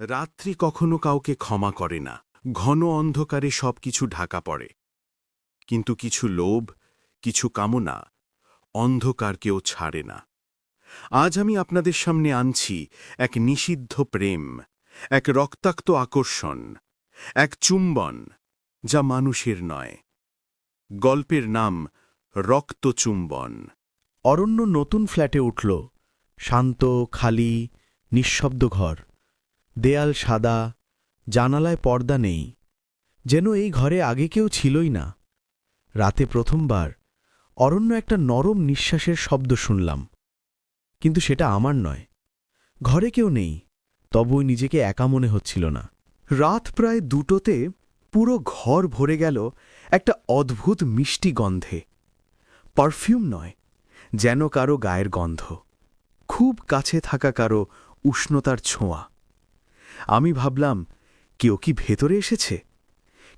রাত্রি কখনো কাউকে ক্ষমা করে না। ঘন অন্ধকারে সবকিছু ঢাকা পড়ে। কিন্তু কিছু লোভ, কিছু কামনা অন্ধকারকেও ছাড়ে না। আজ আমি আপনাদের সামনে আনছি এক নিষিদ্ধ প্রেম, এক রক্তাক্ত আকর্ষণ, এক চুম্বন যা মানুষের নয়। গল্পের নাম রক্তচুম্বন অরণ্য নতুন ফ্ল্যাটে উঠল, শান্ত, খালি, নিঃশব্দ ঘর। দেয়াল সাদা, জানালায় পর্দা নেই। যেন এই ঘরে আগে কেউ ছিলই না। রাতে প্রথমবার অরণ্য একটা নরম নিঃশ্বাসের শব্দ শুনলাম। কিন্তু সেটা আমার নয়। ঘরে কেউ নেই, তবুই নিজেকে একা মনে হচ্ছিল না। রাত প্রায় দুটোতে পুরো ঘর ভরে গেল একটা অদ্ভুত মিষ্টি গন্ধে। পারফিউম নয়, যেন কারও গায়ের গন্ধ। খুব কাছে থাকা কারও উষ্ণতার ছোঁয়া। আমি ভাবলাম, কেউ কি ভেতরে এসেছে?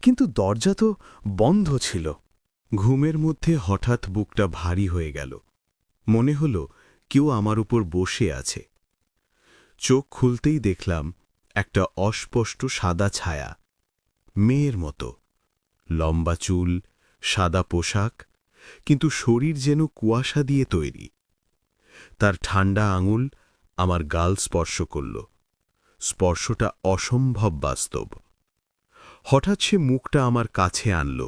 কিন্তু দরজা তো বন্ধ ছিল। ঘুমের মধ্যে হঠাৎ বুকটা ভারী হয়ে গেল। মনে হল কেউ আমার উপর বসে আছে। চোখ খুলতেই দেখলাম একটা অস্পষ্ট সাদা ছায়া। মেয়ের মতো। লম্বা চুল, সাদা পোশাক, কিন্তু শরীর যেন কুয়াশা দিয়ে তৈরি। তার ঠান্ডা আঙুল আমার গাল স্পর্শ করল। স্পর্শটা অসম্ভব বাস্তব। হঠাৎ সে মুখটা আমার কাছে আনল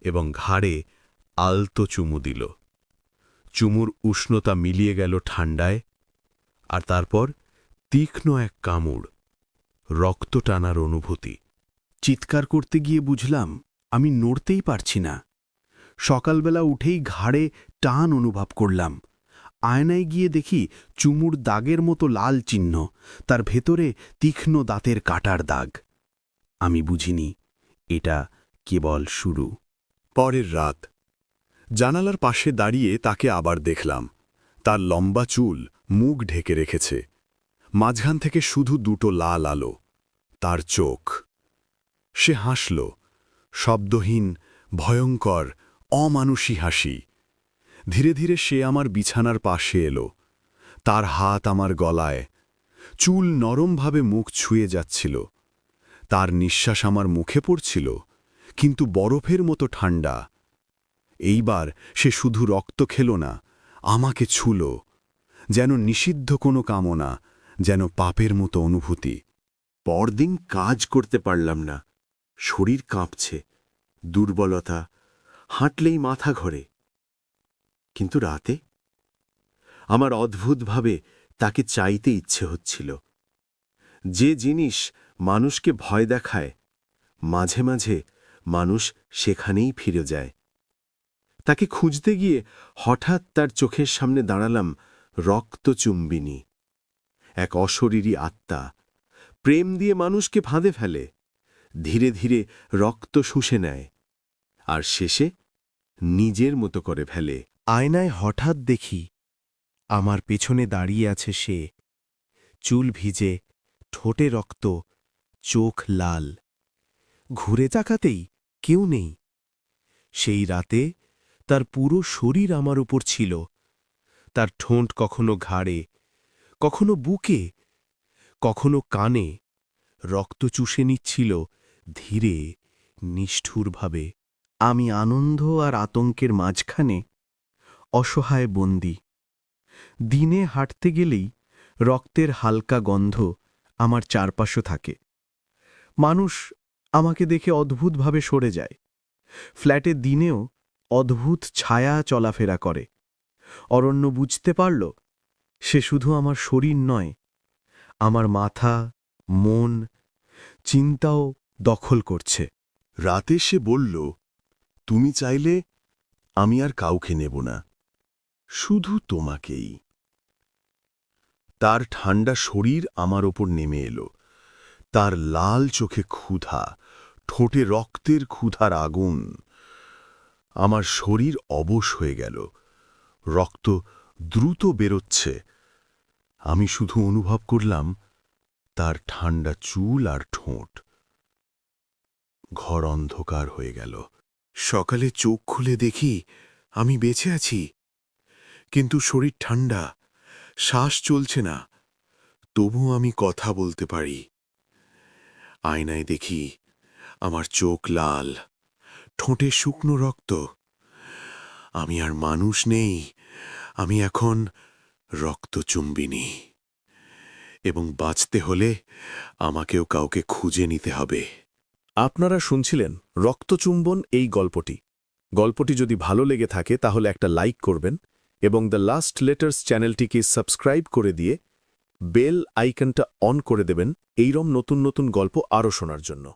এবং ঘাড়ে আলতো চুমু দিল। চুমুর উষ্ণতা মিলিয়ে গেল ঠান্ডায় আর তারপর তীক্ষ্ণ এক কামড়, রক্ত টানার অনুভূতি। চিৎকার করতে গিয়ে বুঝলাম, আমি নড়তেই পারছি না। সকালবেলা উঠেই ঘাড়ে টান অনুভব করলাম। আয়নায় গিয়ে দেখি চুমুর দাগের মতো লাল চিহ্ন, তার ভেতরে তীক্ষ্ণ দাঁতের কাটার দাগ। আমি বুঝিনি, এটা কেবল শুরু। পরের রাত। জানালার পাশে দাঁড়িয়ে তাকে আবার দেখলাম। তার লম্বা চুল মুখ ঢেকে রেখেছে। মাঝখান থেকে শুধু দুটো লাল আলো। তার চোখ। সে হাসল, শব্দহীন, ভয়ঙ্কর, অমানুষী হাসি। ধীরে ধীরে সে আমার বিছানার পাশে এলো। তার হাত আমার গলায়। চুল নরমভাবে মুখ ছুঁয়ে যাচ্ছিল। তার নিঃশ্বাস আমার মুখে পড়ছিল, কিন্তু বরফের মতো ঠান্ডা এইবার সে শুধু রক্ত খেল না, আমাকে ছুল, যেন নিষিদ্ধ কোনো কামনা, যেন পাপের মতো অনুভূতি। পরদিন কাজ করতে পারলাম না। শরীর কাঁপছে, দুর্বলতা, হাঁটলেই মাথা ঘরে। কিন্তু রাতে? আমার অদ্ভুতভাবে তাকে চাইতে ইচ্ছে হচ্ছিল। যে জিনিস মানুষকে ভয় দেখায়, মাঝে মাঝে মানুষ সেখানেই ফিরে যায়। তাকে খুঁজতে গিয়ে হঠাৎ তার চোখের সামনে দাঁড়ালাম রক্তচুম্বিনী। এক অশরীরী আত্মা, প্রেম দিয়ে মানুষকে ফাঁদে ফেলে, ধীরে ধীরে রক্ত শুষে নেয়, আর শেষে নিজের মতো করে ফেলে। আয়নায় হঠাৎ দেখি আমার পেছনে দাঁড়িয়ে আছে সে। চুল ভিজে, ঠোঁটে রক্ত, চোখ লাল। ঘুরে তাকাতেই কেউ নেই। সেই রাতে তার পুরো শরীর আমার উপর ছিল। তার ঠোঁট কখনো ঘাড়ে, কখনো বুকে, কখনো কানে। রক্ত চুষে নিচ্ছিল ধীরে, নিষ্ঠুরভাবে। আমি আনন্দ আর আতঙ্কের মাঝখানে অসহায় বন্দি। দিনে হাঁটতে গেলেই রক্তের হালকা গন্ধ আমার চারপাশে থাকে। মানুষ আমাকে দেখে অদ্ভুতভাবে সরে যায়। ফ্ল্যাটে দিনেও অদ্ভুত ছায়া চলাফেরা করে। অরণ্য বুঝতে পারল, সে শুধু আমার শরীর নয়, আমার মাথা, মন, চিন্তাও দখল করছে। রাতে সে বলল, তুমি চাইলে আমি আর কাউকে নেব না। শুধু তোমাকেই। তার ঠান্ডা শরীর আমার ওপর নেমে এলো। তার লাল চোখে ক্ষুধা, ঠোঁটে রক্তের ক্ষুধার আগুন। আমার শরীর অবশ হয়ে গেল। রক্ত দ্রুত বেরোচ্ছে। আমি শুধু অনুভব করলাম, তার ঠান্ডা চুল আর ঠোঁট। ঘর অন্ধকার হয়ে গেল। সকালে চোখ খুলে দেখি আমি বেঁচে আছি। কিন্তু শরীর ঠান্ডা, শ্বাস চলছে না। তবু আমি কথা বলতে পারি। আয়নায় দেখি আমার চোখ লাল, ঠোঁটে শুকনো রক্ত। আমি আর মানুষ নেই, আমি এখন রক্তচুম্বিনী। এবং বাঁচতে হলে আমাকেও কাউকে খুঁজে নিতে হবে। আপনারা শুনছিলেন রক্তচুম্বন এই গল্পটি। গল্পটি যদি ভালো লেগে থাকে তাহলে একটা লাইক করবেন এবং দ্য লাস্ট লেটার্স চ্যানেলটিকে সাবস্ক্রাইব করে দিয়ে বেল আইকনটা অন করে দেবেন। এইরম নতুন নতুন গল্প আরও শোনার জন্য।